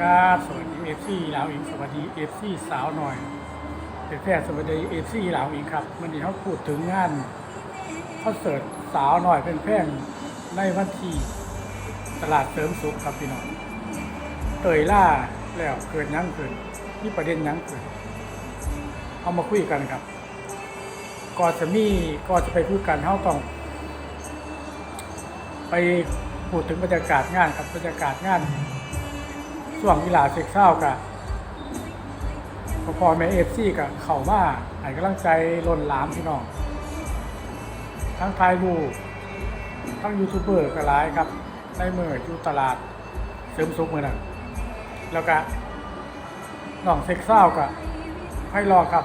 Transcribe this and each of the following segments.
ครับสวัสดีเอฟซีลาวอิงสวัสดีเอฟซีสาวหน่อยเป็นแพทย์สวัสดีเอฟซีลาวอิงครับวันนี้เขาพูดถึงงานคอนเสิร์ตสาวหน่อยเป็นแพงในวันที่ตลาดเสริมสุขครับพี่น้องเตยล่าแล้วเกิดยังเกิดมีประเด็นยังเกิดเอามาคุยกันครับก่อนจะมีก่อนจะไปคุยกันเขาต้อง ไปพูดถึงบรรยากาศงานครับบรรยากาศงาน ช่วงเวลาเซ็กเศร้ากับพอพอแม่เอฟซีกับเข่ามาให้กำลังใจล้นหลามพี่น้อง ทั้งไทยรูทั้งยูทูบเบอร์ก็หลายครับในเมื่ออยู่ตลาดเสริมสุขมือนั้นแล้วก็น้องเซ็กเศร้ากับให้รอครับ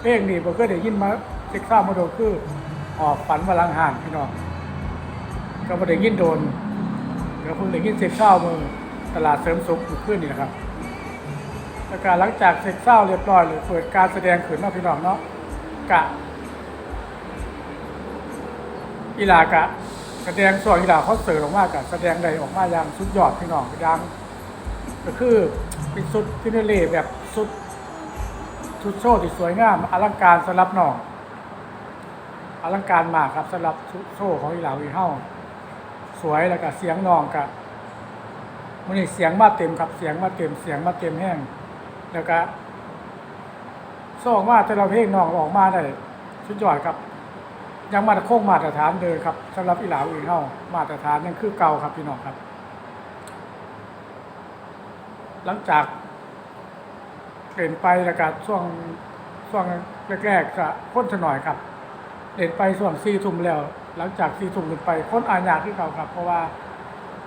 เพลงนี้ผมก็ได้ยินมาเซ็กเศร้ามาโดนคือออกฝันวลังห่านพี่น้องก็มาได้ยินโดนเดี๋ยวเพิ่งได้ยินเซ็กเศร้ามือ ตลาดเสริมสุขอยู่ขึ้นนี่นะครับแล้วก็หลังจากเสร็จเศร้าเรียบร้อยเลยเปิดการแสดงขืนนาะพี่น้องเนาะกะอีหลากะ แสดงส่วนอีหลาเขาเสิร์ฟออกมากะแสดงใดออกมาอย่างสุดยอดพี่น้องอย่างก็คือเป็นสุดฟินเล่แบบสุดชุดโชว์ที่สวยงามอลังการสำหรับน้องอลังการมากครับสำหรับชุดโชว์ของอีหลาวีเฮาสวยแล้วก็เสียงน้องกะ มันนี่เสียงมาเต็มครับเสียงมาเต็มเสียงมาเต็มแห้งแล้วก็โซ่ออกมาแต่เราเพลงน้องออกมาได้สุดยอดครับ ยังมาตรคงมาตรฐานเดิมครับสำหรับอีหลาวอีเฮามาตรฐานยังคือเก่าครับพี่น้องครับ หลังจากเล่นไปแล้วก็ช่วงช่วงแรกๆก็พ้นถหน่อยครับเล่นไปช่วงซีทุ่มแล้ว หลังจากซีทุ่มลงไปพ้นอาญาที่เก่าครับ เพราะว่า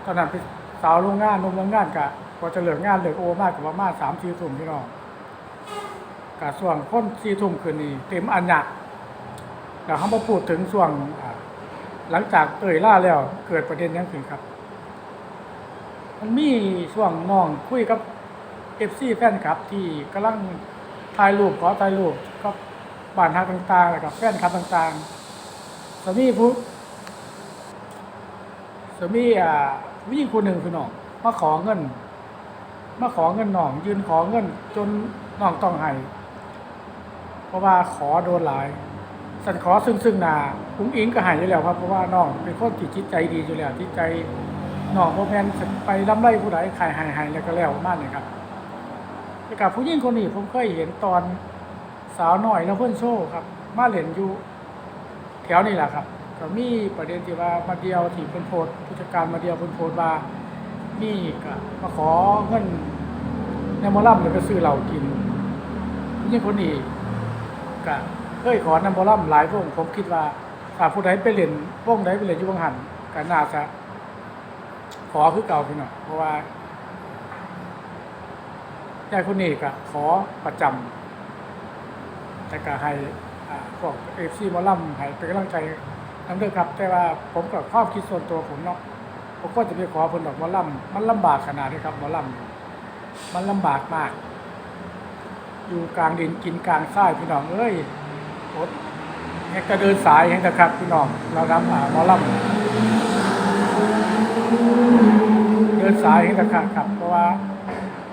ตอนนั้นเป็น สาวโรงงานนุ่มโรงงานกะพอจะเหลืองานเหลือโอมากกว่ามาสามสี่ทุ่มพี่น้องกะส่วนพ้นสี่ทุ่มคืนนี้เต็มอันหยะแล้วเขามาพูดถึงส่วงหลังจากเตยล่าแล้วเกิดประเด็นยังขึ้นครับ มันมีช่วงน้องคุยกับเอฟซีแฟนคลับ ที่กำลังถ่ายรูปขอถ่ายรูปก็บ้านทางต่างๆแล้วกับแฟนคลับต่างๆสามีผู้สามีอ่า ผู้หญิงคนหนึ่งคือน้องมาขอเงินมาขอเงินน้อง ยืนขอเงิน จนน้องต้องให้เพราะว่าขอโดนหลาย สันขอซึ่งซึ่งนาอุ้งอิงก็หายอยู่แล้วครับเพราะว่าน้องเป็นคนที่จิตใจดีอยู่แล้วจิตใจน้องโมแมนไปล้ำไล่ผู้ใดขายหายหายแล้วก็แล้วมากเลยครับแต่กับผู้หญิงคนนี้ผมเคยเห็นตอนสาวหน่อยแล้วเพื่อนโชว์ครับ มาเล่นอยู่แถวนี้แหละครับ ก็มีประเด็นที่ว่ามาเดียวที่เพิ่นโพสต์ผู้จัดการมาเดียวเพิ่นโพสต์ว่ามีก็มาขอเงินในมอลำเลยไปซื้อเหล้ากินยิ่งคนนี้ก็เคยขอนำมอลำหลายวงผมคิดว่าถ้าผู้ใดไปเล่นวงใดไปเล่นยู่วงหันก็น่าจะขอคือเก่าพี่น้องเพราะว่ายายคนนี้ก็ขอประจำแต่ก็ให้อ่าพวกเอฟซีมอลำให้เป็นกำลังใจ ทั้งเด้อครับ แต่ว่าผมกับความคิดส่วนตัวผมเนาะผมก็จะไปขอเพิ่นดอกมอลำมันลำบากขนาดนี้ครับมอลำมันลำบากมาก อยู่กลางดินกินกลางทรายพี่น้องเอ้ยอดแหงก็เดินสายแหงแต่ครับพี่น้องเราทำอ่ามอลำเดินสายแหงแต่ครับครับ เพราะว่า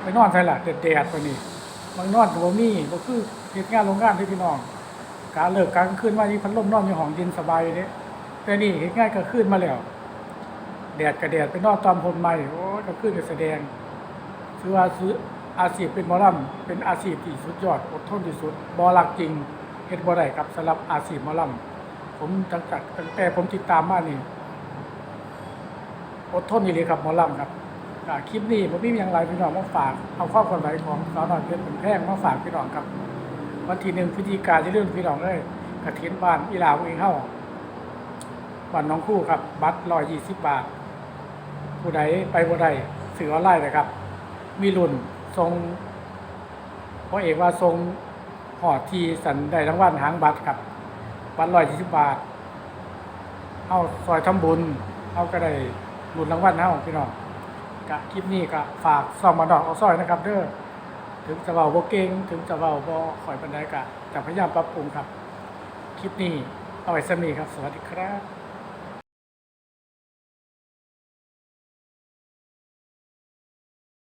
ไปนอนใช่ละแดดๆไปนี่บางนอนก็บ่มีบ่คือเฮ็ดงานโรงงานที่พี่น้อง การเลิกกลางคืนมานี่พัดลมนอนอยู่ห้องย็นสบายเด้แต่นี่เฮ็ดงานกลางคืนมาแล้วแดดก็แดดไปนอนตอมพลใหม่โอ้กลางคืนก็แสดงถือว่าซื้ออาชีพเป็นมอลำเป็นอาชีพที่สุดยอดอดทนที่สุดบ่รักจริงเฮ็ดบ่ได้ครับสำหรับอาชีพมอลำผมตั้งแต่ตั้งแต่ผมติดตามมานี่อดทนอีหลีครับมอลำครับคลิปนี้ผมมีอย่างไรพี่น้องมาฝากเอาข้อความไหวของสาวน้อยเพชรเป็นแพงมาฝากพี่น้องครับ วันที่หนึ่งพฤศจิกายนที่เรื่องพี่น้องเลยกระเทียนบ้านอีลาวเองเข้าบ้านน้องคู่ครับ บัตรร้อยยี่สิบบาท ผู้ใดไปบ่ใดสื่อออนไลน์นะครับ มีรุ่นทรงเพราะเอกว่าทรงหอดทีสันได้รางวัลหางบัตรครับ บัตรร้อยยี่สิบบาทเอาซอยทำบุญเอาก็ได้รุ่นรางวัลเฮาพี่น้องกะคลิปนี้ก็ฝากส่องมาดอกเอาซอยนะครับเด้อ ถึงจะเบาบ่เก่งถึงจะเบาบ่ข่อยปันไดกะจะพยายามปรับปรุงครับ คลิปนี้เอาไว้สำนีครับ สวัสดีครับ